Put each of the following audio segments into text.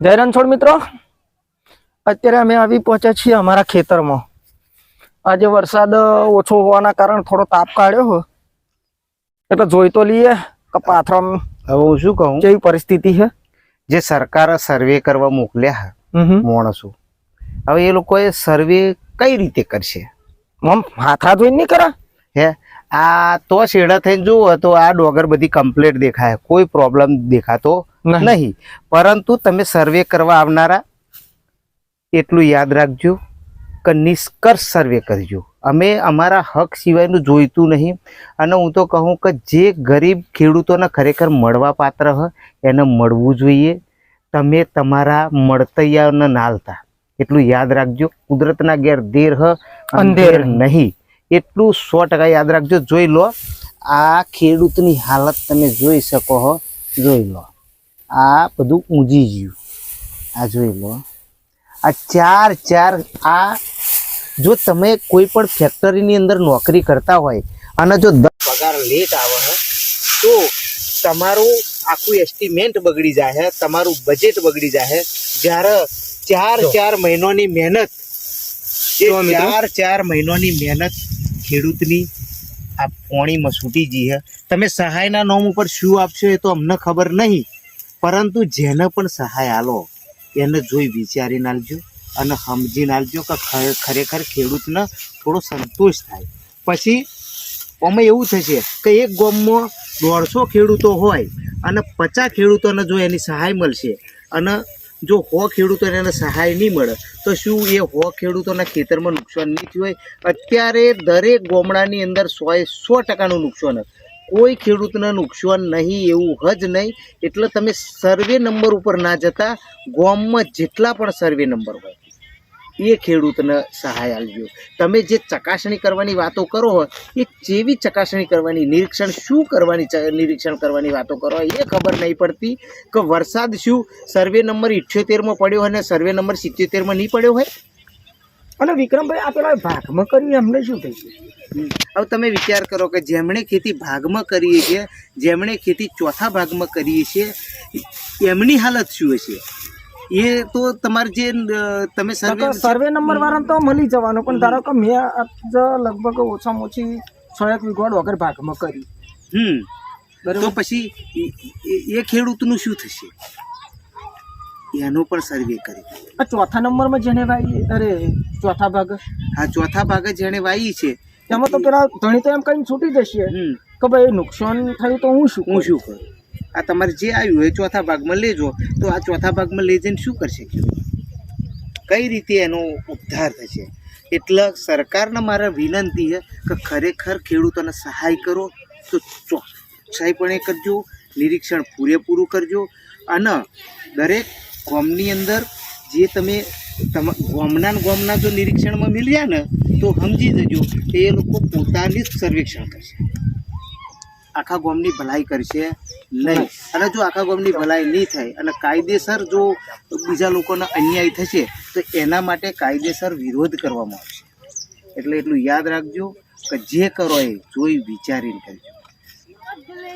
જય રણછોડ મિત્રો. અત્યારે અમે આવી પહોંચ્યા છીએ અમારા ખેતરમાં. આજે વરસાદ ઓછો હોવાના કારણે થોડો તાપ કાઢ્યો એટલે જોઈ તો લઈએ કે પાથરામાં હવે હું શું કહું? કેવી પરિસ્થિતિ છે? જે સરકારે સર્વે કરવા મોકલ્યા. માણસો હવે એ લોકોએ સર્વે કઈ રીતે કરશે? મમ હાથા જોઈને નહીં કરા? હે આ તો શેડા થઈને જુઓ તો આ ડોગર બધી કમ્પ્લેટ દેખાય કોઈ પ્રોબ્લેમ દેખાતો નહીં. પરંતુ તમે સર્વે કરવા આવનારા એટલું યાદ રાખજો કે નિષ્કર્ષ સર્વે કરજો. અમે અમારા હક સિવાયનું જોઈતું નહીં. અને હું તો કહું કે જે ગરીબ ખેડૂતોને ખરેખર મળવા પાત્ર હ એને મળવું જોઈએ. તમે તમારા મળતૈયાને નાલતા. એટલું યાદ રાખજો. કુદરતના ઘેર દેર હ અંધેર નહીં. એટલું સો ટકા યાદ રાખજો. જોઈ લો આ ખેડૂતની હાલત તમે જોઈ શકો હો. જોઈ લો. આ બધું ઊંઘી ગયું. આ જોઈ લો. આ ચાર ચાર આ જો તમે કોઈ પણ ફેક્ટરીની અંદર નોકરી કરતા હોય અને જો પગાર લેટ આવે તો તમારું આખું એસ્ટિમેન્ટ બગડી જાય તમારું બજેટ બગડી જાય હે. જ્યારે ચાર ચાર મહિનોની મહેનત જે ચાર ચાર મહિનોની મહેનત ખેડૂતની આ પોણીમાં છૂટી ગઈ હે તમે સહાયના નોમ ઉપર શું આપશો એ તો અમને ખબર નહીં. પરંતુ જેને પણ સહાય આલો, એને જોઈ વિચારી આલજો અને સમજીને આલજો કે ખરેખર ખેડૂતને થોડો સંતોષ થાય પછી, આમાં એવું થશે કે એક ગામમાં દોઢસો ખેડૂતો હોય અને પચાસ ખેડૂતોને જો એની સહાય મળશે અને જો હો ખેડૂતોને એને સહાય નહીં મળે, તો શું એ હો ખેડૂતોના ખેતરમાં નુકસાન નહીં થયું હોય અત્યારે દરેક ગામડાની અંદર સોએ સો ટકાનું નુકસાન છે. કોઈ ખેડૂતને નુકસાન નહીં એવું હજ નહીં. એટલે તમે સર્વે નંબર ઉપર ના જતા ગામમાં જેટલા પણ સર્વે નંબર હોય એ ખેડૂતને સહાય આપજો. તમે જે ચકાસણી કરવાની વાતો કરો હોય એ જેવી ચકાસણી કરવાની, નિરીક્ષણ શું કરવાની નિરીક્ષણ કરવાની વાતો કરો એ ખબર નહીં પડતી કે વરસાદ શું? સર્વે નંબર ઇઠ્યોતેરમાં પડ્યો હોય અને સર્વે નંબર સિત્યોતેરમાં નહીં પડ્યો હોય? અને વિક્રમભાઈ આ પેલા ભાગમાં કરી એમને શું થઈ હવે તમે વિચાર કરો કે જેમણે ખેતી ભાગમાં કરીએ છીએ જેમણે ખેતી ચોથા ભાગમાં કરીએ છીએ એમની હાલત શું હશે? એ તો તમારે જે તમે સર્વે સર્વે નંબર વાળા તો મળી જવાનો પણ ધારો કે મેં લગભગ ઓછામાં ઓછી છ એક વિગોડ વગર ભાગમાં કરી. હમ. તો પછી એ ખેડૂતનું શું થશે? એનો પણ સર્વે કરી. આ ચોથા નંબરમાં જેને વાઈ અરે ચોથા ભાગ. આ ચોથા ભાગે જેણે વાઈ છે એમાં તો પેલા ધણી તો એમ કઈ છૂટી જશે. કે ભાઈ નુકસાન થયું તો હું શું હું શું કરું? આ તમારે જે આવ્યું એ ચોથા ભાગમાં લેજો તો આ ચોથા ભાગમાં લઈ જઈને શું કરશે? કઈ રીતે એનો ઉદ્ધાર થશે? એટલે સરકારને મારા વિનંતી છે કે ખરેખર ખેડૂતોને સહાય કરો તો ચોકસાઈપણે કરજો નિરીક્ષણ પૂરેપૂરું કરજો અને દરેક ગામની અંદર જે તમે ગોમના ગોમના જો નિરીક્ષણમાં મિલ્યા ને, તો સમજી જજો કે એ લોકો પોતાની જ સર્વેક્ષણ કરશે. આખા ગામની ભલાઈ કરશે નહીં. અને જો આખા ગામની ભલાઈ નહીં થાય અને કાયદેસર જો બીજા લોકોને અન્યાય થશે, તો એના માટે કાયદેસર વિરોધ કરવામાં આવશે. એટલે એટલું યાદ રાખજો કે જે કરો એ, જોઈ વિચારીને કરજો.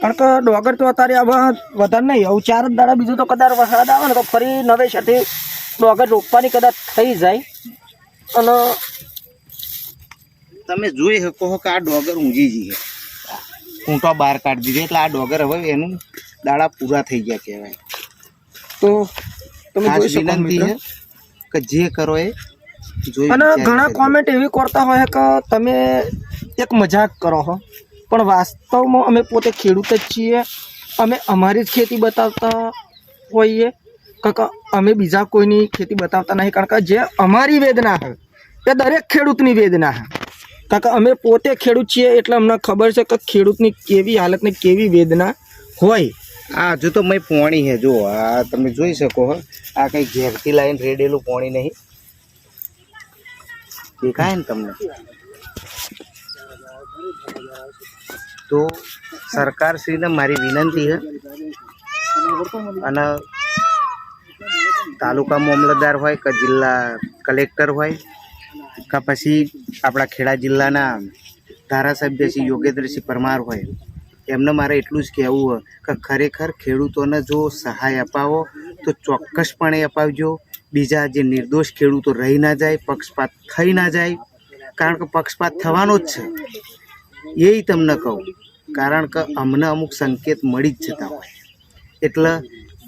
કારણ કે ડોગર તો અત્યારે હવે વધારે નહીં હવે ચાર જ દાડા બીજું તો કદાચ વરસાદ આવે ને તો ફરી નવેસરથી ડોગર રોપવાની કદાચ થઈ જાય. અને તમે જોઈ શકો કે આ ડોગર ઊંઘી જઈએ ઊંટો બહાર કાઢી દીધો એટલે આ ડોગર હવે એનું દાડા પૂરા થઈ ગયા કહેવાય. તો તમે જોઈ શકો મિત્રો. કે જે કરો એ અને ઘણા કોમેન્ટ એવી કરતા હોય કે તમે એક મજાક કરો છો પણ વાસ્તવમાં અમે પોતે ખેડૂત જ છીએ. અમે અમારી જ ખેતી બતાવતા હોઈએ. કાકા, અમે બીજા કોઈની ખેતી બતાવતા નહીં, કારણ કે જે અમારી વેદના છે, એ દરેક ખેડૂતની વેદના છે. કાકા, અમે પોતે ખેડૂત છીએ એટલે અમને ખબર છે કે ખેડૂતની કેવી હાલતની કેવી વેદના હોય. આ હજુ તો મેં પોણી છે જો આ તમે જોઈ શકો હો. આ કંઈ ઘેરથી લાઈન રેડેલું પોણી નહીં. દેખાય ને તમને? તો સરકારશ્રીને મારી વિનંતી છે. અને તાલુકા મામલતદાર હોય કે જિલ્લા કલેક્ટર હોય કે પછી આપણા ખેડા જિલ્લાના ધારાસભ્ય શ્રી યોગેન્દ્રસિંહ પરમાર હોય, એમને મારે એટલું જ કહેવું હોય કે ખરેખર ખેડૂતોને જો સહાય અપાવો તો ચોક્કસપણે અપાવજો. બીજા જે નિર્દોષ ખેડૂતો રહી ના જાય, પક્ષપાત થઈ ના જાય. કારણ કે પક્ષપાત થવાનો જ છે. એ તમને કહું, કારણ કે અમને અમુક સંકેત મળી જ જતા હોય. એટલે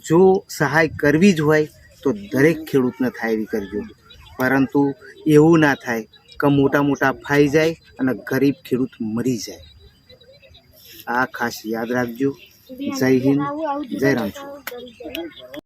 જો સહાય કરવી જ હોય, તો દરેક ખેડૂતને થાય એવી કરજો. પરંતુ એવું ના થાય કે મોટા મોટા ફાઈ જાય અને ગરીબ ખેડૂત મરી જાય. આ ખાસ યાદ રાખજો. જય હિન્દ. જય રામચંદ્ર.